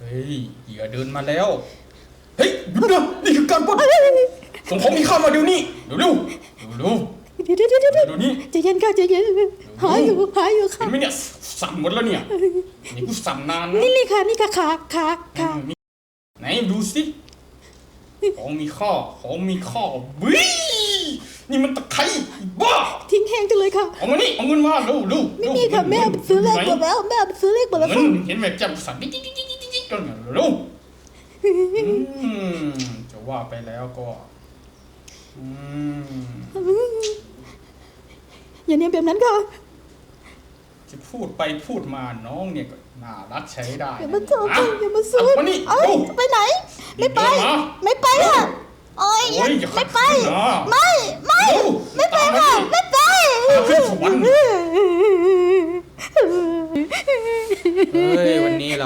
เฮ้ยเหยื่อเดินมาแล้ว เฮ้ยหยุดนนี่คือการปล้นส่งของมีค่ามาเดี๋ยวนี้เร็วเร็วเร็วเดี๋ยวเดี๋ยวเดี๋ยวเดี๋ยวเดี๋ยวนี้ ใจเย็นค่ะใจเย็นหาอยู่หาอยู่เห็ค่ะนไหมเนี่ยสั่นหมดแล้วเนี่ยนี่กูสั่นนานนะนี่นี่ค่ะนี่ค่ะขาขาขาไหนดูสิของมีข้อของมีข้อวินี่มันตะไคร้บ้าทิ้งแห้งจังเลยค่ะ เอามานี่เอาเงินมาเร็วเร็วไม่มีค่ะแม่ซื้อเลขหมดแล้วแม่ซื้อเลขหมดแล้วค่ะเห็นไหมจับสั่นดิ๊กดิ๊กดิ๊กดิ๊ กดิ๊กดิ๊กกันเนี่ยเร็วอืมจะว่าไปแล้วก็อย่าเนียนแบบนั้นค่ะจะพูดไปพูดมาน้องเนี่ยก็น่ารักใช้ได้อย่ามาซื้ออะอย่ามาซื้อเอามานี่เอ้ยเร็วไปไหน ไม่ไป ไม่ไปค่ะโอ้ยไม่ไป ไม่ ไม่ ไม่ไปค่ะไม่ไปขึ้นสวรรค์เฮ้ยวันนี้เรา